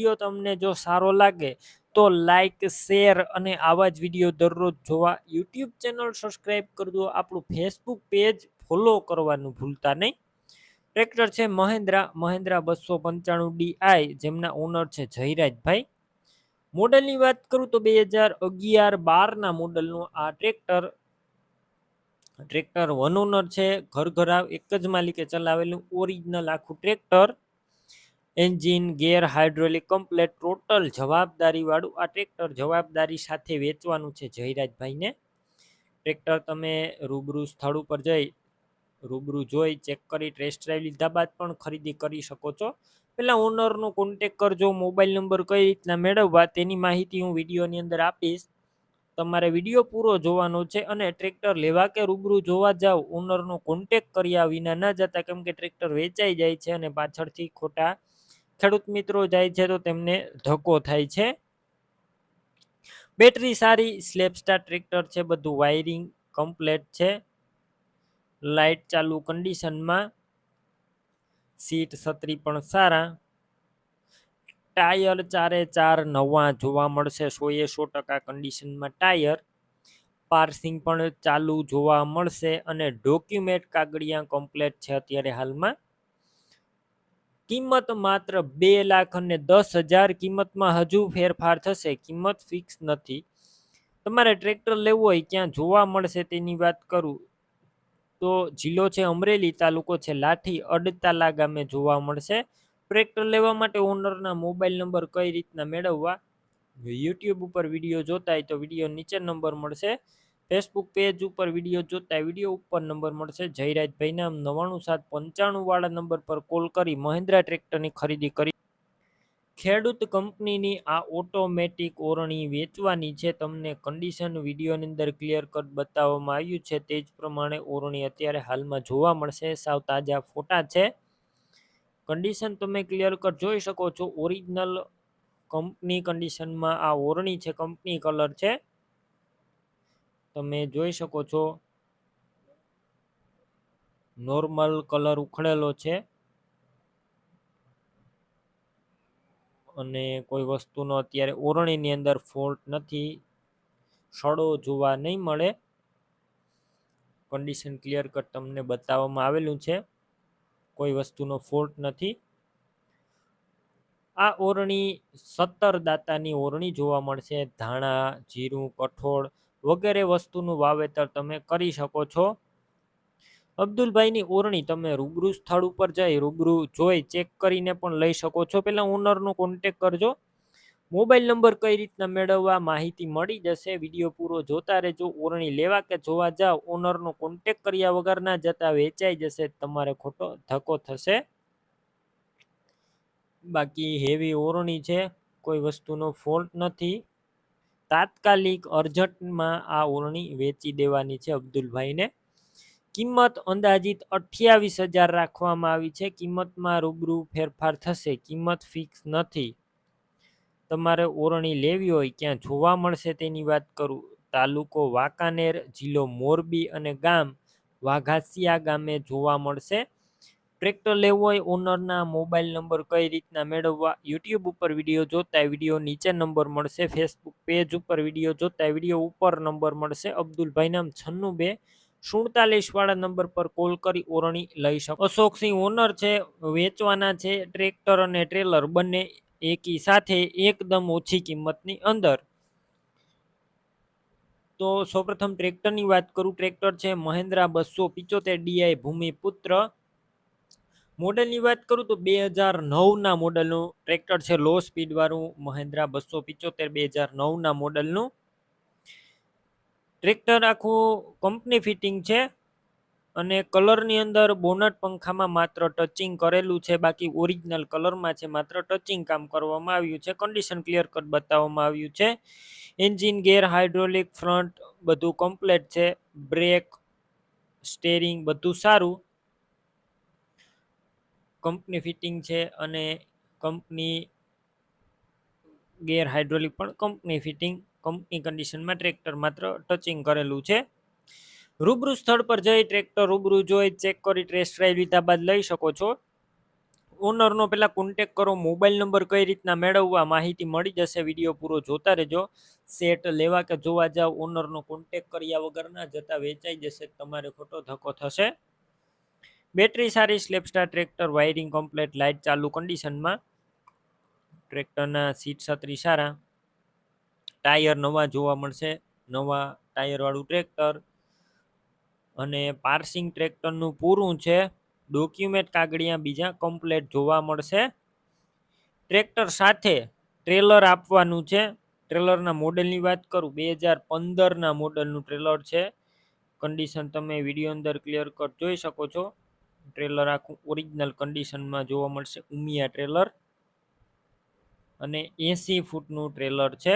Video તમને જો સારો લાગે તો લાઈક શેર અને આવા જ વીડિયો દરરોજ જોવા યુટ્યુબ ચેનલ સબસ્ક્રાઈબ કરજો. આપણું ફેસબુક પેજ ફોલો કરવાનું ભૂલતા નહીં. ટ્રેક્ટર છે મહેન્દ્રા મહેન્દ્રા બસો પંચાણું ડીઆઈ જેમના ઓનર છે જયરાજભાઈ. મોડલની વાત કરું તો બે હજાર અગિયાર બારના મોડલનું આ ટ્રેક્ટર ટ્રેક્ટર વન ઓનર છે. ઘર ઘર એક જ માલિકે ચલાવેલું ઓરિજિનલ આખું tractor engine, gear hydraulic complete total જવાબદારી વાળું આ ટ્રેક્ટર જવાબદારી સાથે વેચવાનું છે જયરાજભાઈને. ટ્રેક્ટર તમે રૂબરૂ સ્થળ ઉપર જઈ, રૂબરૂ જોઈ, ચેક કરી, ટેસ્ટ ડ્રાઈવ લીધા બાદ પણ ખરીદી કરી શકો છો. પહેલાં ઓનરનો કોન્ટેક કરજો, મોબાઈલ નંબર કઈ રીતના મેળવવા તેની માહિતી હું વિડીયોની અંદર આપીશ. તમારે વીડિયો પૂરો જોવાનો છે અને ટ્રેક્ટર લેવા કે રૂબરૂ જોવા જાવ, ઓનરનો કોન્ટેક કર્યા વિના ન જતા, કેમ કે ટ્રેક્ટર વેચાઈ જાય છે અને પાછળથી ખોટા ખેડૂત મિત્રો જાય છે તો તેમને ધક્કો થાય છે. બેટરી સારી સ્લેપસ્ટાર ટ્રેક્ટર છે, બધું વાયરિંગ કમ્પ્લેટ છે. લાઇટ ચાલુ કન્ડિશનમાં સીટ છત્રી પણ સારા. ટાયર ચારે ચાર નવા જોવા મળશે સો એ સો ટકા કન્ડિશનમાં ટાયર. પાર્સિંગ પણ ચાલુ જોવા મળશે અને ડોક્યુમેન્ટ કાગળિયા કમ્પ્લેટ છે અત્યારે હાલમાં. કિંમત માત્ર બે લાખ અને દસ હજાર કિંમતમાં હજુ ફેરફાર થશે. કિંમત ફિક્સ નથી. તમારે ટ્રેક્ટર લેવું હોય ક્યાં જોવા મળશે તેની વાત કરું. તો જિલ્લો છે અમરેલી, તાલુકો છે લાઠી અડતાલા ગામે જોવા મળશે. ટ્રેક્ટર લેવા માટે ઓનરના મોબાઈલ નંબર કઈ રીતના મેળવવા? યુટ્યુબ ઉપર વીડિયો જોતા હોય તો વીડિયો નીચે નંબર મળશે. ફેસબુક પેજ ઉપર વીડિયો જોતા વીડિયો ઉપર નંબર મળશે. જયરાજભાઈના નવાણું સાત પંચાણું વાળા નંબર પર કોલ કરી મહિન્દ્રા ટ્રેક્ટરની ખરીદી કરી. ખેડૂત કંપનીની આ ઓટોમેટિક ઓરણી વેચવાની છે તમને કન્ડિશન વિડીયોની અંદર ક્લિયર કટ બતાવવામાં આવ્યું છે તે જ પ્રમાણે ઓરણી અત્યારે હાલમાં જોવા મળશે. સાવ તાજા ફોટા છે. કન્ડિશન તમે ક્લિયર કટ જોઈ શકો છો. ઓરિજિનલ કંપની કન્ડિશનમાં આ ઓરણી છે. કંપની કલર છે. તમે જોઈ શકો છો. નોર્મલ કલર ઉખડેલો છે. અને કોઈ વસ્તુનો અત્યારે ઓરણીની અંદર ફોલ્ટ નથી. સડો જોવા નહીં મળે. કન્ડિશન ક્લિયર કટ તમને બતાવવામાં આવેલું છે. કોઈ વસ્તુનો ફોલ્ટ નથી. આ ઓરણી સત્તર દાતાની ઓરણી જોવા મળશે. ધાણા, જીરું, કઠોળ વગેરે વસ્તુનું વાવેતર તમે કરી શકો છો. અબ્દુલભાઈની ઓરણી તમે રૂબરૂ સ્થળ ઉપર જઈ રૂબરૂ જોઈ ચેક કરીને પણ લઈ શકો છો. પહેલાં ઓનરનો કોન્ટેક કરજો. મોબાઈલ નંબર કઈ રીતના મેળવવા માહિતી મળી જશે વીડિયો પૂરો જોતા રહેજો. ઓરણી લેવા કે જોવા જાવ ઓનરનો કોન્ટેક કર્યા વગર ના જતા વેચાઈ જશે, તમારે ખોટો ધક્કો થશે. બાકી હેવી ઓરણી છે, કોઈ વસ્તુનો ફોલ્ટ નથી. તાત્કાલિક અર્જન્ટમાં આ ઓરણી વેચી દેવાની છે અબ્દુલભાઈને. કિંમત અંદાજિત અઠ્યાવીસ હજાર રાખવામાં આવી છે. કિંમતમાં રૂબરૂ ફેરફાર થશે. કિંમત ફિક્સ નથી. તમારે ઓરણી લેવી હોય ક્યાં જોવા મળશે તેની વાત કરું. તાલુકો વાંકાનેર, જિલ્લો મોરબી અને ગામ વાઘાસિયા ગામે જોવા મળશે. ટ્રેક્ટર લેવું હોય, ઓનરના મોબાઈલ નંબર કઈ રીતના મેળવવા, યુટ્યુબ ઉપર વીડિયો જોતા વીડિયો નીચે નંબર મળશે, ફેસબુક પેજ ઉપર વીડિયો જોતા વીડિયો ઉપર નંબર મળશે. અબ્દુલભાઈ નામ છન્નું બે સુડતાલીસ વાળા નંબર પર કોલ કરી ઓરણી લઈ શકો. અશોકસિંહ ઓનર છે, વેચવાના છે, ટ્રેક્ટર અને ટ્રેલર બંને એકી સાથે એકદમ ઓછી કિંમતની અંદર. તો સૌપ્રથમ ટ્રેક્ટરની વાત કરું. ટ્રેક્ટર છે, મહેન્દ્રા બસો પિચોતેર ડીઆઈ ભૂમિપુત્ર. મોડલની વાત કરું તો બે હજાર નવના મોડલનું ટ્રેક્ટર છે લો સ્પીડવાળું, મહેન્દ્રા બસો પિચોતેર બે હજાર નવના મોડલનું. ટ્રેક્ટર આખું કંપની ફિટિંગ છે અને કલરની અંદર બોનટ પંખામાં માત્ર ટચિંગ કરેલું છે, બાકી ઓરિજિનલ કલરમાં છે, માત્ર ટચિંગ કામ કરવામાં આવ્યું છે કન્ડિશન ક્લિયર કટ બતાવવામાં આવ્યું છે. એન્જિન ગેર હાઇડ્રોલિક ફ્રન્ટ બધું કમ્પ્લેટ છે બ્રેક સ્ટેરિંગ બધું સારું. કંપની ફિટિંગ છે અને કંપની ગેર હાઇડ્રોલિક પણ કંપની ફિટિંગ, કંપની કન્ડિશનમાં ટ્રેક્ટર માત્ર ટચિંગ કરેલું છે. રૂબરૂ સ્થળ પર જઈ ટ્રેક્ટર રૂબરૂ જોઈ ચેક કરી ટેસ્ટ ડ્રાઈવ લીધા બાદ લઈ શકો છો. ઓનરનો પહેલાં કોન્ટેક કરો, મોબાઈલ નંબર કઈ રીતના મેળવવા માહિતી મળી જશે, વીડિયો પૂરો જોતા રહેજો. સેટ લેવા કે જોવા જાવ, ઓનરનો કોન્ટેક કર્યા વગરના જતાં વેચાઈ જશે, તમારે ખોટો ધક્કો થશે. બેટરી સારી, self starter, tractor, wiring complete light ચાલુ કન્ડિશનમાં ટ્રેક્ટરના સીટ છત્રી સારા. ટાયર નવા જોવા મળશે. નવા ટાયરવાળું ટ્રેક્ટર. અને પાર્સિંગ ટ્રેક્ટરનું પૂરું છે. ડોક્યુમેન્ટ કાગળિયા બીજા કમ્પ્લેટ જોવા મળશે. ટ્રેક્ટર સાથે ટ્રેલર આપવાનું છે. ટ્રેલરના મોડલની વાત કરું. બે હજાર પંદરના મોડલનું ટ્રેલર છે. કન્ડિશન તમે વીડિયો અંદર ક્લિયર કટ જોઈ શકો છો. ટ્રેલર આખું ઓરિજિનલ કન્ડિશનમાં જોવા મળશે. ઉમિયા ટ્રેલર અને એંસી ફૂટનું ટ્રેલર છે.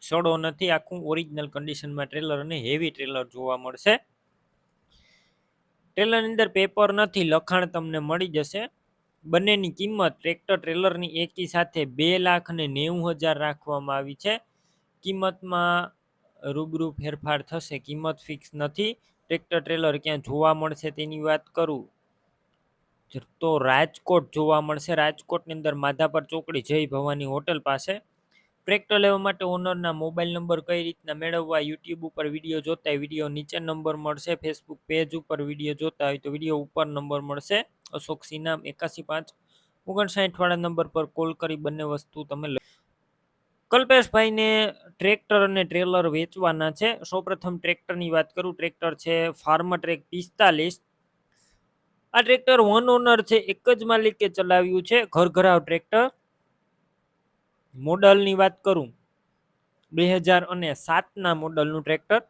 સડો નથી, આખું ઓરિજિનલ કન્ડિશનમાં ટ્રેલર અને હેવી ટ્રેલર જોવા મળશે. ટ્રેલરની અંદર પેપર નથી, લખાણ તમને મળી જશે. બંનેની કિંમત ટ્રેક્ટર ટ્રેલરની એકી સાથે બે લાખ અને નેવું હજાર રાખવામાં આવી છે. કિંમતમાં રૂબરૂ ફેરફાર થશે, કિંમત ફિક્સ નથી. ટ્રેક્ટર ટ્રેલર ક્યાં જોવા મળશે તેની વાત કરું? તો રાજકોટ જોવા મળશે. રાજકોટની અંદર માધાપર ચોકડી જય ભવાની હોટલ પાસે. ટ્રેક્ટર લેવા માટે ઓનરના મોબાઈલ નંબર કઈ રીતના મેળવવા? યુટ્યુબ ઉપર વીડિયો જોતા હોય વીડિયો નીચે નંબર મળશે. ફેસબુક પેજ ઉપર વીડિયો જોતા હોય તો વીડિયો ઉપર નંબર મળશે. અશોક સિનામ એકાસી પાંચ. ઓગણસાઠવાળા નંબર પર કોલ કરી બંને વસ્તુ તમે કલ્પેશભાઈને ટ્રેક્ટર અને ટ્રેલર વેચવાના છે. સૌપ્રથમ ટ્રેક્ટરની વાત કરું. ટ્રેક્ટર છે ફાર્મ ટ્રેક પિસ્તાલીસ. આ ટ્રેક્ટર વન ઓનર છે, એક જ માલિકે ચલાવ્યું છે ઘર ઘરાવ ટ્રેક્ટર. મોડલની વાત કરું. બે હજાર અને સાતના મોડલનું ટ્રેક્ટર.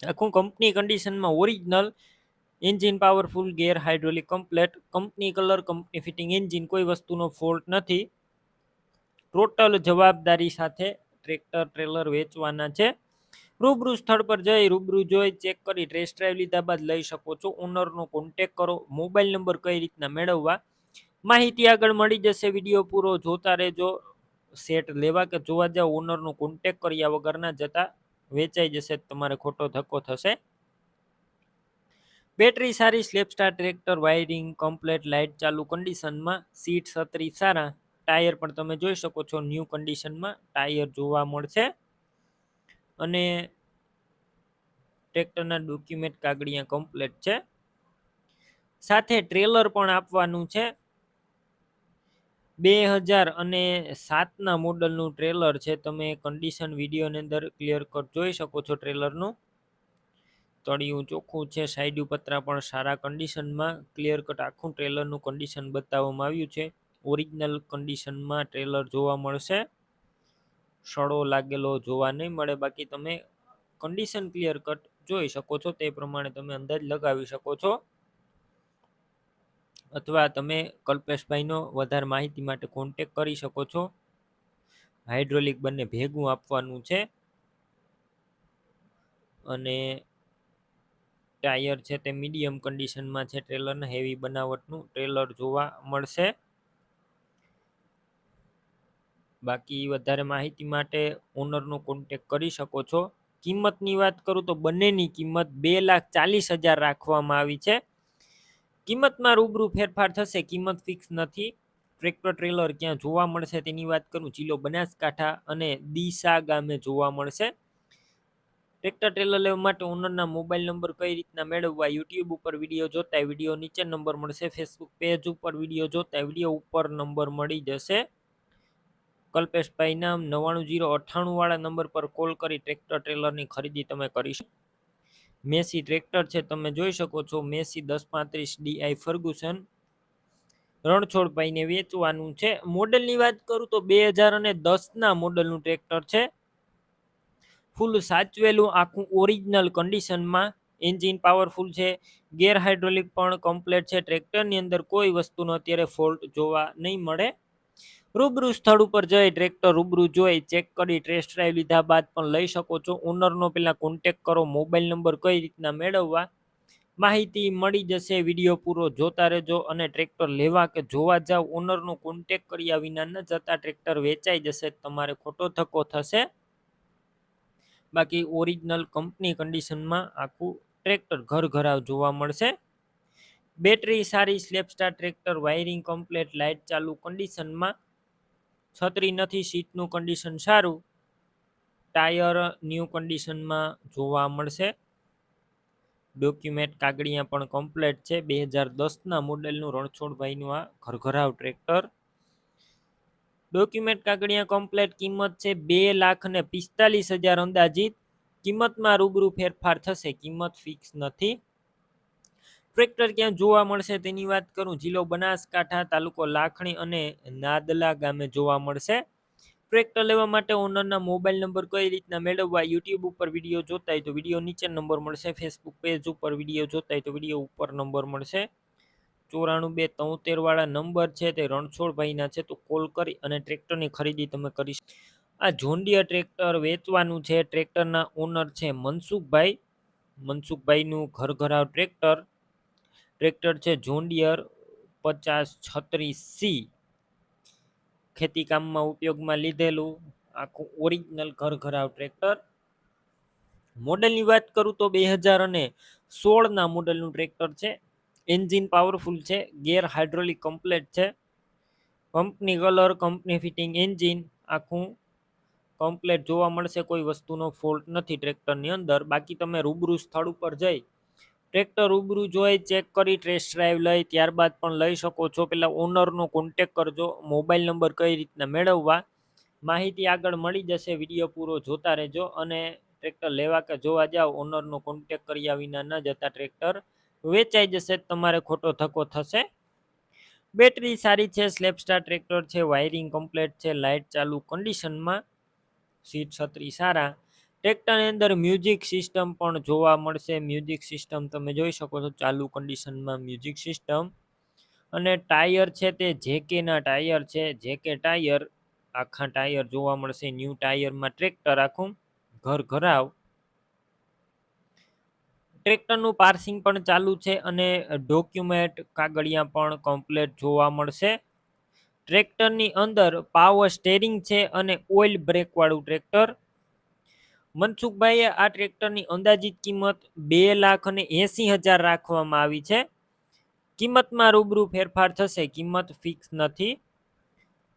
આખું કંપની કન્ડિશનમાં original engine powerful gear hydraulic complete company colour company fitting engine કોઈ વસ્તુનો ફોલ્ટ નથી. ટોટલ જવાબદારી સાથે ટ્રેક્ટર, ટ્રેલર વેચવાના છે. રૂબરૂ સ્થળ પર જઈ, રૂબરૂ જોઈ, ચેક કરી ટેસ્ટ ડ્રાઈવ લીધા બાદ લઈ શકો છો. ઓનરનો કોન્ટેક કરો મોબાઈલ નંબર કઈ રીતના મેળવવા. માહિતી આગળ મળી જશે, વીડિયો પૂરો જોતા રહેજો. સેટ લેવા કે જોવા જાવ ઓનરનો કોન્ટેક કર્યા વગરના જતા વેચાઈ જશે, તમારે ખોટો ધક્કો થશે. બેટરી સારી, self starter, tractor wiring complete light ચાલુ કન્ડિશનમાં સીટ છત્રી સારા. ટાયર પણ તમે જોઈ શકો છો ન્યૂ કન્ડિશનમાં ટાયર જોવા મળશે. અને ટ્રેક્ટરના ડોક્યુમેન્ટ કાગળિયા કમ્પ્લેટ છે. સાથે ટ્રેલર પણ આપવાનું છે. બે હજાર અને સાતના મોડલનું ટ્રેલર છે. તમે કન્ડિશન વિડીયોની અંદર ક્લિયર કટ જોઈ શકો છો ટ્રેલરનું. તળિયું ચોખ્ખું છે, સાઈડ પત્રા પણ સારા કન્ડિશનમાં ક્લિયર કટ આખું ટ્રેલરનું કન્ડિશન બતાવવામાં આવ્યું છે. ઓરિજિનલ કન્ડિશનમાં ટ્રેલર જોવા મળશે. સડો લાગેલો જોવા નહીં મળે. બાકી તમે કન્ડિશન ક્લિયર કટ જોઈ શકો છો. તે પ્રમાણે તમે અંદાજ લગાવી શકો છો. અથવા તમે કલ્પેશભાઈનો વધારે માહિતી માટે કોન્ટેક કરી શકો છો. હાઇડ્રોલિક બંને ભેગું આપવાનું છે. અને ટાયર છે તે મીડિયમ કન્ડિશનમાં છે. ટ્રેલરને હેવી બનાવટનું ટ્રેલર જોવા મળશે. બાકી વધારે માહિતી માટે ઓનરનો કોન્ટેક કરી શકો છો. કિંમતની વાત કરું તો બંનેની કિંમત બે લાખ ચાલીસ હજાર રાખવામાં આવી છે. કિંમતમાં રૂબરૂ ફેરફાર થશે, કિંમત ફિક્સ નથી. ટ્રેક્ટર ટ્રેલર ક્યાં જોવા મળશે તેની વાત કરું, જિલ્લો બનાસકાંઠા અને દિશા ગામે જોવા મળશે. ટ્રેક્ટર ટ્રેલર લેવા માટે ઓનરના મોબાઈલ નંબર કઈ રીતના મેળવવા યુટ્યુબ ઉપર વીડિયો જોતા વીડિયો નીચે નંબર મળશે ફેસબુક પેજ ઉપર વીડિયો જોતા વીડિયો ઉપર નંબર મળી જશે. કલ્પેશભાઈના નવ્વાણું જીરો અઠ્ઠાણું વાળા નંબર પર કોલ કરી ટ્રેક્ટર ટ્રેલરની ખરીદી તમે કરી શકો. મેસી ટ્રેક્ટર છે, તમે જોઈ શકો છો. મેસી દસ પાંત્રીસ ડીઆઈ ફર્ગુસન. રણછોડભાઈને વેચવાનું છે. મોડલની વાત કરું તો બે હજાર અને દસના મોડલનું ટ્રેક્ટર છે. ફૂલ સાચવેલું, આખું ઓરિજિનલ કન્ડિશનમાં એન્જિન પાવરફુલ છે. ગેર હાઇડ્રોલિક પણ કમ્પ્લેટ છે. ટ્રેક્ટરની અંદર કોઈ વસ્તુનો અત્યારે ફોલ્ટ જોવા નહીં મળે. રૂબરૂ સ્થળ ઉપર જઈ ટ્રેક્ટર રૂબરૂ જોઈ, ચેક કરી ટેસ્ટ ડ્રાઈવ લીધા બાદ પણ લઈ શકો છો. ઓનરનો પહેલાં કોન્ટેક કરો મોબાઈલ નંબર કઈ રીતના મેળવવા, માહિતી મળી જશે વીડિયો પૂરો જોતા રહેજો અને ટ્રેક્ટર લેવા કે જોવા જાવ ઓનરનો કોન્ટેક કર્યા વિના ન જતા ટ્રેક્ટર વેચાઈ જશે, તમારે ખોટો થકો થશે. બાકી ઓરિજિનલ કંપની કન્ડિશનમાં આખું ટ્રેક્ટર ઘર ઘરાવ જોવા મળશે. બેટરી સારી self starter tractor wiring complete light ચાલુ કન્ડિશનમાં છત્રી નથી, સીટનું કન્ડિશન સારું ટાયર ન્યૂ કન્ડિશનમાં જોવા મળશે. ડોક્યુમેન્ટ કાગળિયા પણ કમ્પ્લેટ છે. બે હજાર દસના મોડેલનું રણછોડભાઈનું આ ઘરઘરાવ ટ્રેક્ટર ડોક્યુમેન્ટ કાગળિયા કમ્પ્લેટ કિંમત છે બે લાખ ને પિસ્તાલીસ હજાર અંદાજિત. કિંમતમાં રૂબરૂ ફેરફાર થશે. કિંમત ફિક્સ નથી. ટ્રેક્ટર ક્યાં જોવા મળશે તેની વાત કરું. જિલ્લો બનાસકાંઠા, તાલુકો લાખણી અને નાદલા ગામે જોવા મળશે. ટ્રેક્ટર લેવા માટે ઓનરના મોબાઈલ નંબર કઈ રીતના મેળવવા યુટ્યુબ ઉપર વીડિયો જોતા હોય તો વીડિયો નીચે નંબર મળશે. ફેસબુક પેજ ઉપર વીડિયો જોતા હોય તો વીડિયો ઉપર નંબર મળશે. ચોરાણું બે તોતેર વાળા નંબર છે તે રણછોડભાઈના છે તો કોલ કરી અને ટ્રેક્ટરની ખરીદી તમે કરી આ જોન્ડિયા ટ્રેક્ટર વેચવાનું છે. ટ્રેક્ટરના ઓનર છે મનસુખભાઈ. મનસુખભાઈનું ઘર ઘરાવ ટ્રેક્ટર ટ્રેક્ટર છે જોન્ડિયર પચાસ છત્રીસ સી. ખેતીકામમાં ઉપયોગમાં લીધેલું આખું ઓરિજિનલ ઘર ઘરાવ ટ્રેક્ટર. મોડેલની વાત કરું તો બે હજાર અને સોળના મોડેલનું ટ્રેક્ટર છે. એન્જિન પાવરફુલ છે, ગેર હાઇડ્રોલિક કમ્પ્લેટ છે. Company colour company fitting engine આખું કમ્પ્લેટ જોવા મળશે, કોઈ વસ્તુનો ફોલ્ટ નથી ટ્રેક્ટરની અંદર. બાકી તમે રૂબરૂ સ્થળ ઉપર જઈ ટ્રેક્ટર રૂબરૂ જોઈ ચેક કરી ટેસ્ટ ડ્રાઈવ લઈ. ત્યારબાદ પણ લઈ શકો છો. પેલા ઓનરનો કોન્ટેક કરજો. મોબાઈલ નંબર કઈ રીતના મેળવવા? માહિતી આગળ મળી જશે. વીડિયો પૂરો જોતા રહેજો અને ટ્રેક્ટર લેવા કે જોવા જાઓ. ઓનરનો કોન્ટેક કર્યા વિના ન જતા ટ્રેક્ટર વેચાઈ જશે. તમારે ખોટો ધક્કો થશે. બેટરી સારી છે. સ્લેપસ્ટાર ટ્રેક્ટર છે. વાયરિંગ કમ્પ્લેટ છે. લાઇટ ચાલુ કન્ડિશનમાં સીટ છત્રી સારા. ટ્રેક્ટરની અંદર મ્યુઝિક સિસ્ટમ પણ જોવા મળશે. મ્યુઝિક સિસ્ટમ તમે જોઈ શકો છો, ચાલુ કન્ડિશનમાં મ્યુઝિક સિસ્ટમ અને ટાયર છે તે જેકેના ટાયર છે. જેકે ટાયર આખા ટાયર જોવા મળશે. ન્યૂ ટાયરમાં ટ્રેક્ટર આખું ઘર ઘરાવ. ટ્રેક્ટરનું પાર્સિંગ પણ ચાલુ છે અને ડોક્યુમેન્ટ કાગળિયા પણ કમ્પ્લેટ જોવા મળશે. ટ્રેક્ટરની અંદર પાવર સ્ટેરિંગ છે અને ઓઇલ બ્રેકવાળું ટ્રેક્ટર મનસુખભાઈએ આ ટ્રેક્ટરની અંદાજિત કિંમત બે લાખ અને એંસી હજાર રાખવામાં આવી છે. કિંમતમાં રૂબરૂ ફેરફાર થશે, કિંમત ફિક્સ નથી.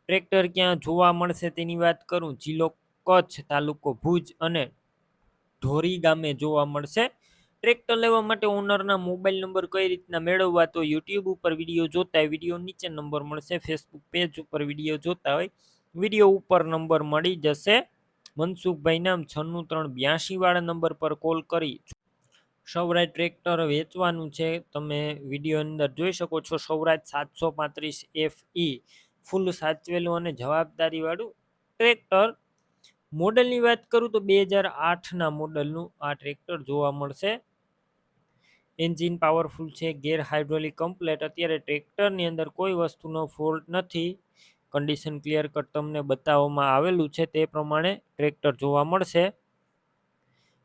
ટ્રેક્ટર ક્યાં જોવા મળશે તેની વાત કરું, જિલ્લો કચ્છ તાલુકો ભુજ અને ઢોરી ગામે જોવા મળશે. ટ્રેક્ટર લેવા માટે ઓનરના મોબાઈલ નંબર કઈ રીતના મેળવવા તો યુટ્યુબ ઉપર વીડિયો જોતા હોય, વીડિયો નીચે નંબર મળશે, ફેસબુક પેજ ઉપર વીડિયો જોતા હોય, વીડિયો ઉપર નંબર મળી જશે. મનસુખભાઈ નામ છન્નું ત્રણ બ્યાસી વાળા નંબર પર કોલ કરી. સૌરાજ ટ્રેક્ટર વેચવાનું છે. તમે વીડિયો અંદર જોઈ શકો છો સૌરાજ સાતસો પાંત્રીસ એફ ઈ ફૂલ સાચવેલું અને જવાબદારીવાળું ટ્રેક્ટર મોડલની વાત કરું તો બે હજાર આઠના મોડલનું આ ટ્રેક્ટર જોવા મળશે. એન્જિન પાવરફુલ છે, ગેર હાઇડ્રોલિક કમ્પ્લેટ અત્યારે ટ્રેક્ટરની અંદર કોઈ વસ્તુનો ફોલ્ટ નથી. કન્ડિશન ક્લિયર કટ તમને બતાવવામાં આવેલું છે તે પ્રમાણે ટ્રેક્ટર જોવા મળશે.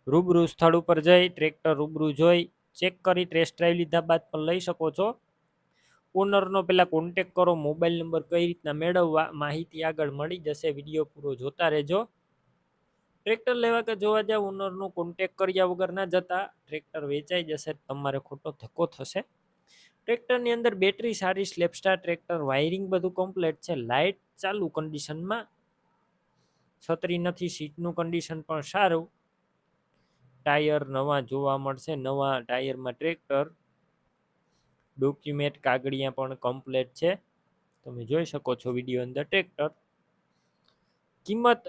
રૂબરૂ સ્થળ ઉપર જઈ ટ્રેક્ટર રૂબરૂ જોઈ ચેક કરી ટેસ્ટ ડ્રાઈવ લીધા બાદ પણ લઈ શકો છો. ઓનરનો પહેલાં કોન્ટેક કરો મોબાઈલ નંબર કઈ રીતના મેળવવા, માહિતી આગળ મળી જશે વીડિયો પૂરો જોતા રહેજો. ટ્રેક્ટર લેવા કે જોવા જાવ ઓનરનો કોન્ટેક કર્યા વગર ના જતા ટ્રેક્ટર વેચાઈ જશે, તમારે ખોટો ધક્કો થશે. ટ્રેક્ટરની અંદર બેટરી સારી, સ્લેપસ્ટાર ટ્રેક્ટર, વાયરિંગ બધું કમ્પ્લેટ છે. લાઇટ ચાલુ કન્ડિશનમાં છત્રી નથી, સીટનું કન્ડિશન પણ સારું. ટાયર નવા જોવા મળશે, નવા ટાયરમાં ટ્રેક્ટર. ડોક્યુમેન્ટ કાગળિયા પણ કમ્પ્લેટ છે. તમે જોઈ શકો છો વીડિયો અંદર ટ્રેક્ટર. કિંમત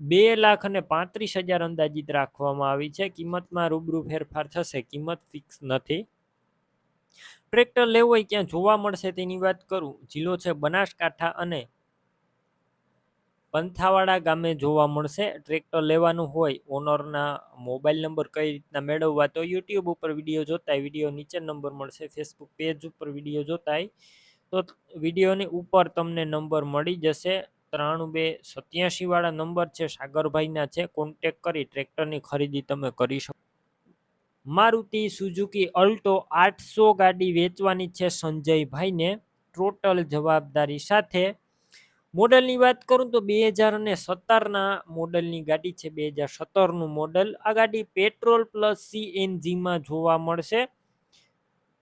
બે લાખ અને પાંત્રીસ હજાર અંદાજિત રાખવામાં આવી છે. કિંમતમાં રૂબરૂ ફેરફાર થશે. કિંમત ફિક્સ નથી. ટ્રેક્ટર લેવું હોય ક્યાં જોવા મળશે તેની વાત કરું. જિલ્લો છે બનાસકાંઠા અને પંથાવાડા ગામે જોવા મળશે. ટ્રેક્ટર લેવાનું હોય, ઓનરના મોબાઈલ નંબર કઈ રીતના મેળવવા તો યુટ્યુબ ઉપર વીડિયો જોતાય, વીડિયો નીચે નંબર મળશે, ફેસબુક પેજ ઉપર વીડિયો જોતાય. તો વિડીયોની ઉપર તમને નંબર મળી જશે. ત્રાણું બે સત્યાસી વાળા નંબર છે, સાગરભાઈના છે કોન્ટેક કરી ટ્રેક્ટરની ખરીદી તમે કરી શકો. મારુતિ સુઝુકી અલ્ટો આઠસો ગાડી વેચવાની છે સંજયભાઈને ટોટલ જવાબદારી સાથે. મોડલની વાત કરું તો બે હજાર અને સત્તરના મોડલની ગાડી છે બે હજાર સત્તરનું મોડલ. આ ગાડી પેટ્રોલ પ્લસ સીએનજીમાં જોવા મળશે.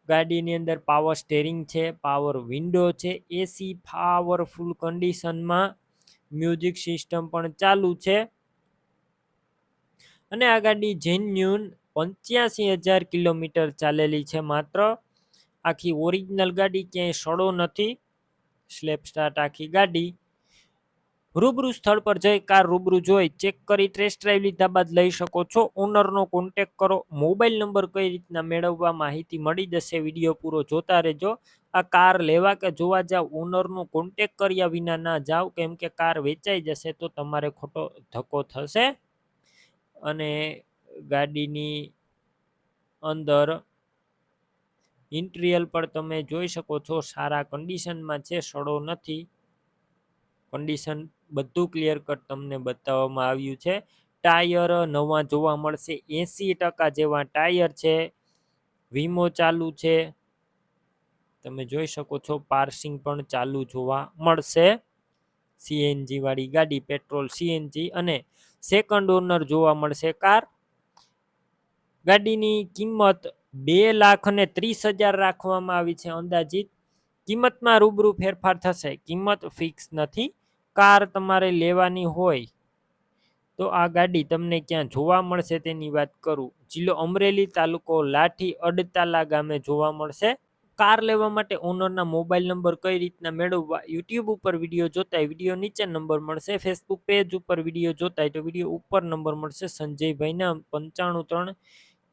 ગાડીની અંદર પાવર સ્ટેરિંગ છે, પાવર વિન્ડો છે, એસી પાવરફુલ કન્ડિશનમાં મ્યુઝિક સિસ્ટમ પણ ચાલુ છે. અને આ ગાડી જેન્યુન પંચ્યાસી હજાર કિલોમીટર ચાલેલી છે માત્ર. આખી ઓરિજિનલ ગાડી ક્યાંય સડો નથી. સ્લેપ સ્ટાર્ટ આખી ગાડી. રૂબરૂ સ્થળ પર જઈ કાર રૂબરૂ જોઈ ચેક કરી ટેસ્ટ ડ્રાઈવ લીધા બાદ લઈ શકો છો. ઓનરનો કોન્ટેક કરો. મોબાઈલ નંબર કઈ રીતના મેળવવા માહિતી મળી જશે વીડિયો પૂરો જોતા રહેજો. આ કાર લેવા કે જોવા જાવ ઓનરનો કોન્ટેક કર્યા વિના ના જાઓ કેમ કે કાર વેચાઈ જશે તો તમારે ખોટો ધક્કો થશે. અને ગાડીની અંદર ઇન્ટ્રીયલ પર તમે જોઈ શકો છો, સારા કન્ડિશનમાં છે, સડો નથી. કન્ડિશન બધું ક્લિયર કટ તમને બતાવવામાં આવ્યું છે. ટાયર નવા જોવા મળશે એંસી ટકા જેવા ટાયર છે. વીમો ચાલુ છે. તમે જોઈ શકો છો પાર્સિંગ પણ ચાલુ જોવા મળશે. સીએનજી વાળી ગાડી પેટ્રોલ સીએનજી અને સેકન્ડ ઓનર જોવા મળશે કાર ગાડીની કિંમત બે લાખ અને ત્રીસ હજાર રાખવામાં આવી છે અંદાજિત. કિંમતમાં રૂબરૂ ફેરફાર થશે. કિંમત ફિક્સ નથી. કાર તમારે લેવાની હોય તો આ ગાડી તમને ક્યાં જોવા મળશે તેની વાત કરું. જિલ્લો અમરેલી તાલુકો લાઠી અડતાલા ગામે જોવા મળશે. કાર લેવા માટે ઓનરના મોબાઈલ નંબર કઈ રીતના મેળવવા યુટ્યુબ ઉપર વીડિયો જોતા વીડિયો નીચે નંબર મળશે. ફેસબુક પેજ ઉપર વીડિયો જોતા તો વીડિયો ઉપર નંબર મળશે સંજયભાઈના પંચાણું ત્રણ